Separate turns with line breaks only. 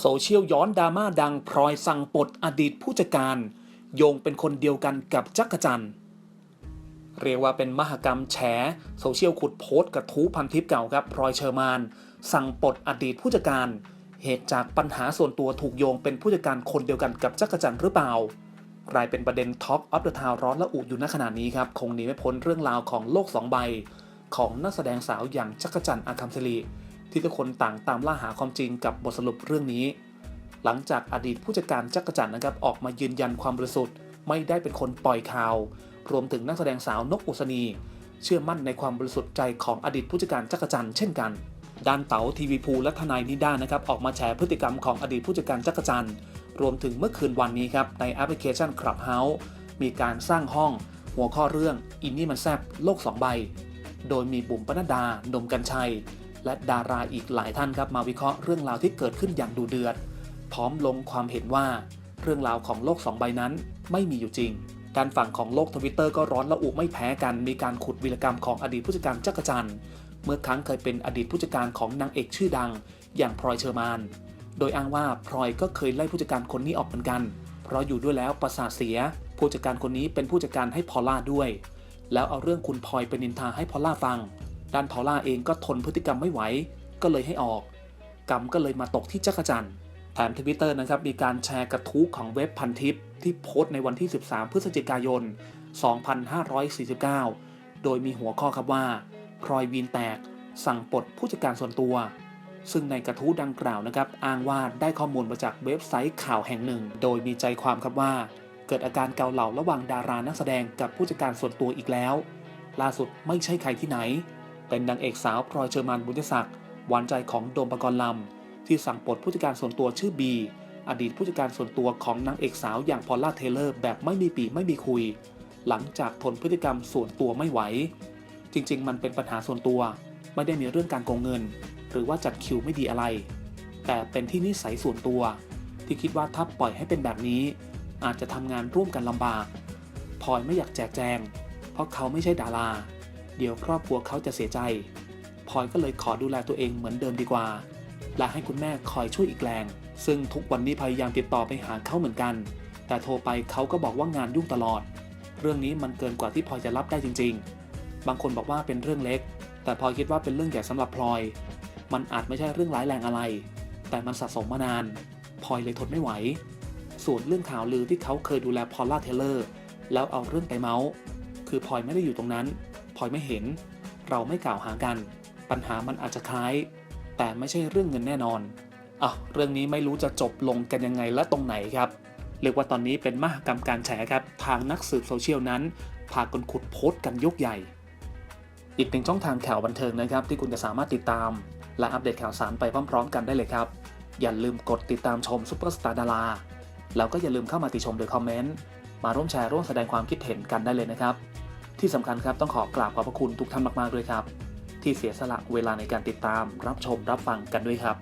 โซเชียลย้อนดราม่าดังพลอยสั่งปลดอดีตผู้จัดการ โยงเป็นคนเดียวกันกับจักรจันทร์เรียกว่าเป็นมหกรรมแฉโซเชียลขุดโพสต์กระทู้พันทิปเก่าครับพลอยเชอร์มาน สั่งปลดอดีตผู้จัดการ เหตุจากปัญหาส่วนตัวถูกโยงเป็นผู้จัดการคนเดียวกันกับจักรจันทร์หรือเปล่ากลายเป็นประเด็นท็อปอัพเดอะทาวร้อนและอุอยู่ณขณะนี้ครับ คงหนีไม่พ้นเรื่องราวของโลกสองใบ ของนักแสดงสาวอย่างจักรจันทร์อาคัมศิริ ที่ทุกคนต่างตามล่าหาความจริงกับบทสรุปเรื่องนี้ หลังจากอดีตผู้จัดการจักรจันทร์นะครับออกมายืนยันความบริสุทธิ์ ไม่ได้เป็นคนปล่อยข่าว รวมถึงนักแสดงสาวนกอุศนี เชื่อมั่นในความบริสุทธิ์ใจของอดีตผู้จัดการจักรจันทร์เช่นกันด้านเต๋าทีวีภูและทนายนิด้านะครับออกมาแชร์พฤติกรรมของอดีตผู้จัดการจักรจันทร์รวมถึงเมื่อคืนวันนี้ครับในแอปพลิเคชัน Clubhouse มีการสร้างห้อง หัวข้อเรื่องอินนี่มันแซบโลกสองใบ โดยมีบุ๋มปนัดดานมกัญชัย และดาราอีกหลายท่านครับมาวิเคราะห์เรื่องราวที่เกิดขึ้นอย่างดูเดือด พร้อมลงความเห็นว่า เรื่องราวของโลกสองใบนั้นไม่มีอยู่จริง การฝั่งของโลกทวิตเตอร์ก็ร้อนระอุไม่แพ้กัน มีการขุดวีรกรรมของอดีตผู้จัดการจักรจันทร์เมื่อครั้งเคยเป็นอดีตผู้จัดการของนางเอกชื่อดัง อย่างพลอยเชอร์มาน โดยอ้างว่าพลอยก็เคยไล่ผู้จัดการคนนี้ออกเหมือนกัน เพราะอยู่ด้วยแล้วประสาทเสีย ผู้จัดการคนนี้เป็นผู้จัดการให้พอล่าด้วย แล้วเอาเรื่องคุณพลอยเป็นนินทาให้พอล่าฟัง ด้านพอล่าเองก็ทนพฤติกรรมไม่ไหว ก็เลยให้ออก กรรมก็เลยมาตกที่จักรจันทร์แถมทวิตเตอร์นะครับมีการแชร์กระทู้ของเว็บพันทิปที่โพสต์ในวันที่ 13 พฤศจิกายน 2549 โดยมีหัวข้อครับว่าพลอยวีนแตก สั่งปลดผู้จัดการส่วนตัว ซึ่งในกระทู้ดังกล่าวนะครับอ้างว่าได้ข้อมูลมาจากเว็บไซต์ข่าวแห่งหนึ่ง โดยมีใจความครับว่า เกิดอาการเกาเหล่าระหว่างดารานักแสดงกับผู้จัดการส่วนตัวอีกแล้ว ล่าสุดไม่ใช่ใครที่ไหน เป็นนางเอกสาวพลอยเชอร์มานบุญศักดิ์หวานใจของโดมปกรณ์ลำ ที่สั่งปลดผู้จัดการส่วนตัวชื่อบี อดีตผู้จัดการส่วนตัวของนางเอกสาวอย่างพอลล่าเทเลอร์แบบไม่มีปีไม่มีคุย หลังจากทนพฤติกรรมส่วนตัวไม่ไหว จริง ๆ มันเป็นปัญหาส่วนตัว ไม่ได้มีเรื่องการโกงเงิน หรือว่าจัดคิวไม่ดีอะไร แต่เป็นที่นิสัยส่วนตัว ที่คิดว่าถ้าปล่อยให้เป็นแบบนี้ อาจจะทำงานร่วมกันลำบากพลอยไม่อยากแจกแจง เพราะเขาไม่ใช่ดารา เดี๋ยวครอบครัวเขาจะเสียใจพลอยก็เลยขอดูแลตัวเองเหมือนเดิมดีกว่า และให้คุณแม่คอยช่วยอีกแรง ซึ่งทุกวันนี้พยายามติดต่อไปหาเขาเหมือนกัน แต่โทรไปเขาก็บอกว่างานยุ่งตลอด เรื่องนี้มันเกินกว่าที่พลอยจะรับได้จริง ๆ บางคนบอกว่าเป็นเรื่องเล็ก แต่พลอยคิดว่าเป็นเรื่องใหญ่สำหรับพลอย มันอาจไม่ใช่เรื่องร้ายแรงอะไร แต่มันสะสมมานานพลอยเลยทนไม่ไหว ส่วนเรื่องข่าวลือที่เขาเคยดูแลพอลล่าเทเลอร์ แล้วเอาเรื่องไปเมาส์ คือพลอยไม่ได้อยู่ตรงนั้น พลอยไม่เห็น เราไม่กล่าวหากัน ปัญหามันอาจจะคล้าย แต่ไม่ใช่เรื่องเงินแน่นอนอะเรื่องนี้ไม่รู้จะจบลงกันยังไงและตรงไหนครับเรียกว่าตอนนี้เป็นมหกรรมการแฉครับ ทางนักสืบโซเชียลนั้น พากันขุดโพสต์กันยกใหญ่ อีกหนึ่งช่องทางข่าวบันเทิงนะครับ ที่คุณจะสามารถติดตาม และอัปเดตข่าวสารไปพร้อมๆ กันได้เลยครับ อย่าลืมกดติดตามชมซุปเปอร์สตาร์ดาราแล้วก็อย่าลืมเข้ามาติชมโดยคอมเมนต์มาร่วมแชร์ร่วมแสดงความคิดเห็นกันได้เลยนะครับ ที่สำคัญครับต้องขอกราบขอบพระคุณทุกท่านมากๆด้วยครับ ที่เสียสละเวลาในการติดตามรับชมรับฟังกันด้วยครับ